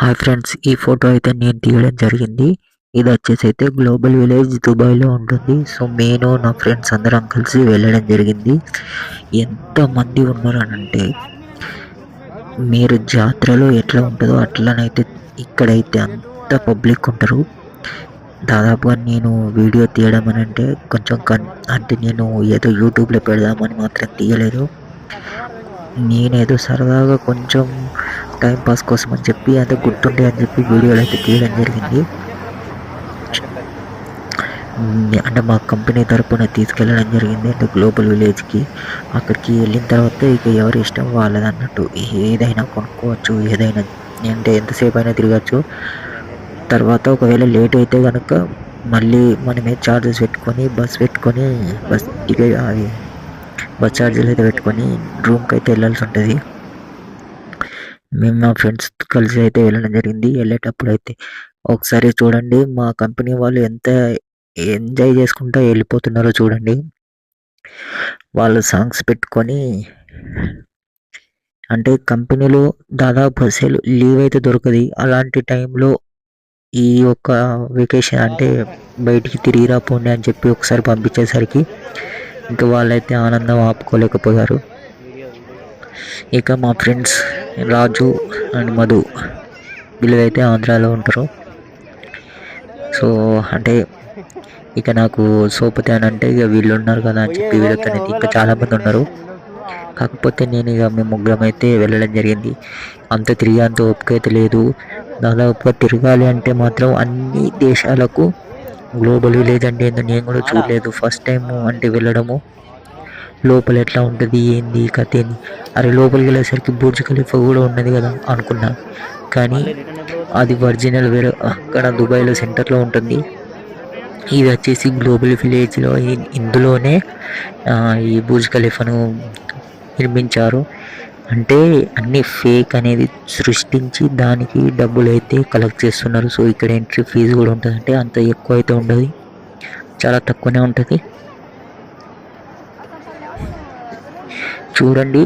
Hi friends ఈ photo అయితే నేను తీయడం జరిగింది. ఇది వచ్చేసి అయితే గ్లోబల్ విలేజ్ దుబాయ్లో ఉంటుంది. సో నేను నా ఫ్రెండ్స్ అందరం కలిసి వెళ్ళడం జరిగింది. ఎంతమంది ఉన్నారనంటే మీరు జాతరలో ఎట్లా ఉంటుందో అట్లనైతే ఇక్కడైతే అంత పబ్లిక్ ఉంటారు. దాదాపుగా నేను వీడియో తీయడం అని అంటే కొంచెం కన్ అంటే నేను ఏదో యూట్యూబ్లో పెడదామని మాత్రం తీయలేదు. నేనేదో సరదాగా కొంచెం టైం పాస్ కోసం అని చెప్పి అంత గుర్తుండే అని చెప్పి వీడియోలు అయితే తీయడం జరిగింది. అంటే మా కంపెనీ తరపున తీసుకెళ్ళడం జరిగింది అంటే గ్లోబల్ విలేజ్కి అక్కడికి వెళ్ళిన తర్వాత ఇక ఎవరి ఇష్టం వాళ్ళది అన్నట్టు. ఏదైనా కొనుక్కోవచ్చు ఏదైనా అంటే ఎంతసేపు అయినా తిరగచ్చు. తర్వాత ఒకవేళ లేట్ అయితే కనుక మళ్ళీ మనమే ఛార్జెస్ పెట్టుకొని బస్ పెట్టుకొని బస్ ఇక అది బస్ ఛార్జీలు అయితే పెట్టుకొని రూమ్కి అయితే వెళ్ళాల్సి ఉంటుంది. మేము మా ఫ్రెండ్స్ కలిసి అయితే వెళ్ళడం జరిగింది. వెళ్ళేటప్పుడు అయితే ఒకసారి చూడండి మా కంపెనీ వాళ్ళు ఎంత ఎంజాయ్ చేసుకుంటూ వెళ్ళిపోతున్నారో చూడండి. వాళ్ళు సాంగ్స్ పెట్టుకొని అంటే కంపెనీలో దాదాపు అసలు లీవ్ అయితే దొరకదు. అలాంటి టైంలో ఈ యొక్క వెకేషన్ అంటే బయటికి తిరిగి రాపోండి అని చెప్పి ఒకసారి పంపించేసరికి ఇంకా వాళ్ళైతే ఆనందం ఆపుకోలేకపోయారు. ఇక మా ఫ్రెండ్స్ రాజు అండ్ మధు వీళ్ళైతే ఆంధ్రాలో ఉంటారు. సో అంటే ఇక నాకు సోపతి అని అంటే ఇక వీళ్ళు ఉన్నారు కదా అని చెప్పి వీళ్ళతో ఇంకా చాలామంది ఉన్నారు. కాకపోతే నేను ఇక మేము ముగ్గురం అయితే వెళ్ళడం జరిగింది. అంత తిరిగి అంత ఓపిక అయితే లేదు. దాదాపుగా తిరగాలి అంటే మాత్రం అన్ని దేశాలకు గ్లోబల్ విలేజ్ అంటే ఏందో నేను కూడా చూడలేదు. ఫస్ట్ టైం అంటే వెళ్ళడము. లోపల ఎట్లా ఉంటుంది ఏంది కథ ఏంది? అరే లోపలికి వెళ్ళేసరికి బుర్జ్ ఖలీఫా కూడా ఉన్నది కదా అనుకున్నా. కానీ అది ఒరిజినల్ వేరే అక్కడ దుబాయ్లో సెంటర్లో ఉంటుంది. ఇది వచ్చేసి గ్లోబల్ విలేజ్లో ఇందులోనే ఈ బుర్జ్ ఖలీఫాను నిర్మించారు. అంటే అన్ని ఫేక్ అనేది సృష్టించి దానికి డబ్బులు అయితే కలెక్ట్ చేస్తున్నారు. సో ఇక్కడ ఎంట్రీ ఫీజు కూడా ఉంటుంది అంటే అంత ఎక్కువ అయితే ఉండదు. చాలా తక్కువనే ఉంటుంది. చూడండి.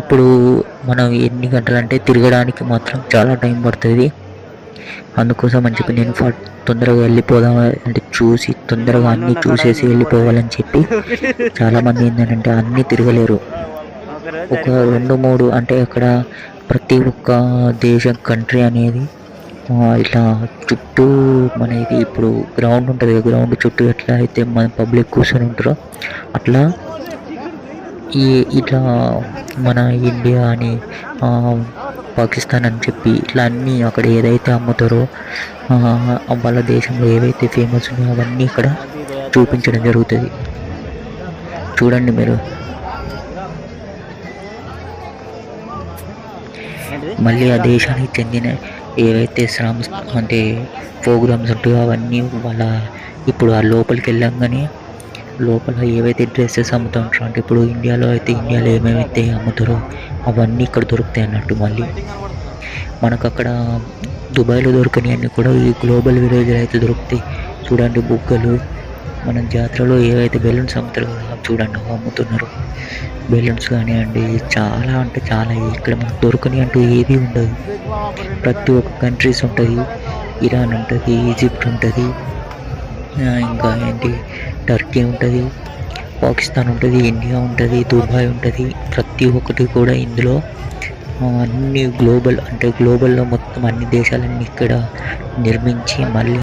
ఇప్పుడు మనం ఎన్ని గంటలు అంటే తిరగడానికి మాత్రం చాలా టైం పడుతుంది. అందుకోసం అని చెప్పి నేను తొందరగా వెళ్ళిపోదాం అంటే చూసి తొందరగా అన్నీ చూసేసి వెళ్ళిపోవాలని చెప్పి చాలామంది ఏంటంటే అన్నీ తిరగలేరు. ఒక రెండు మూడు అంటే అక్కడ ప్రతి ఒక్క దేశం కంట్రీ అనేది ఇట్లా చుట్టూ మనకి ఇప్పుడు గ్రౌండ్ ఉంటుంది గ్రౌండ్ చుట్టూ ఎట్లా అయితే మన పబ్లిక్ కూర్చొని ఉంటారో అట్లా ఈ ఇట్లా మన ఇండియా అని పాకిస్తాన్ అని చెప్పి ఇట్లా అన్నీ అక్కడ ఏదైతే అమ్ముతారో వాళ్ళ దేశంలో ఏవైతే ఫేమస్ ఉన్నాయో అవన్నీ ఇక్కడ చూపించడం జరుగుతుంది. చూడండి మీరు. మళ్ళీ ఆ దేశానికి చెందిన ఏవైతే శ్రామ్ అంటే ప్రోగ్రామ్స్ ఉంటాయో అవన్నీ వాళ్ళ ఇప్పుడు ఆ లోపలికి వెళ్ళంగానే లోపల ఏవైతే డ్రెస్సెస్ అమ్ముతూ ఉంటారో అంటే ఇప్పుడు ఇండియాలో అయితే ఇండియాలో ఏమేమైతే అమ్ముతారో అవన్నీ ఇక్కడ దొరుకుతాయి అన్నట్టు మళ్ళీ. మనకు అక్కడ దుబాయ్లో దొరకని అన్నీ కూడా ఈ గ్లోబల్ విలేజ్లో అయితే దొరుకుతాయి. చూడండి బుగ్గలు. మన జాతరలో ఏవైతే బెలూన్స్ అమ్ముతారో కదా చూడండి అమ్ముతున్నారు. బెలూన్స్ కానివ్వండి చాలా అంటే చాలా ఇక్కడ మనకు దొరకని అంటూ ఏది ఉండదు ప్రతి ఒక్క కంట్రీస్ ఉంటుంది. ఇరాన్ ఉంటుంది ఈజిప్ట్ ఉంటుంది. ఇంకా ఏంటి? టర్కీ ఉంటుంది పాకిస్తాన్ ఉంటుంది ఇండియా ఉంటుంది దుబాయ్ ఉంటుంది. ప్రతి ఒక్కటి కూడా ఇందులో అన్ని గ్లోబల్ అంటే గ్లోబల్లో మొత్తం అన్ని దేశాలన్నీ ఇక్కడ నిర్మించి మళ్ళీ